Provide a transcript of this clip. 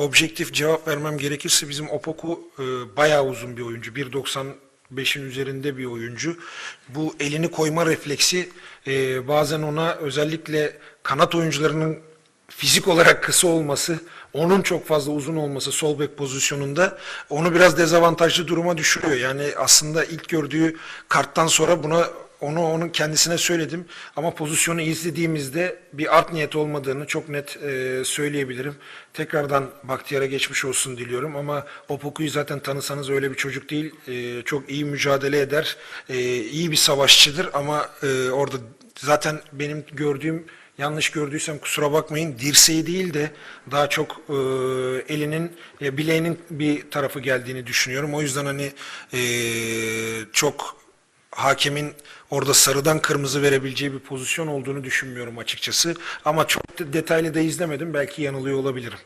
objektif cevap vermem gerekirse bizim Opoku e, bayağı uzun bir oyuncu. 1.95'in üzerinde bir oyuncu. Bu elini koyma refleksi e, bazen ona özellikle kanat oyuncularının fizik olarak kısa olması, onun çok fazla uzun olması sol bek pozisyonunda onu biraz dezavantajlı duruma düşürüyor. Yani aslında ilk gördüğü karttan sonra buna onu onun kendisine söyledim ama pozisyonu izlediğimizde bir art niyet olmadığını çok net e, söyleyebilirim. Tekrardan Bahtiyar'a geçmiş olsun diliyorum ama Opoku'yu zaten tanısanız öyle bir çocuk değil. E, çok iyi mücadele eder, e, iyi bir savaşçıdır ama e, orada zaten benim gördüğüm yanlış gördüysem kusura bakmayın dirseği değil de daha çok e, elinin e, bileğinin bir tarafı geldiğini düşünüyorum. O yüzden hani e, çok hakemin orada sarıdan kırmızı verebileceği bir pozisyon olduğunu düşünmüyorum açıkçası. Ama çok detaylı da izlemedim. Belki yanılıyor olabilirim.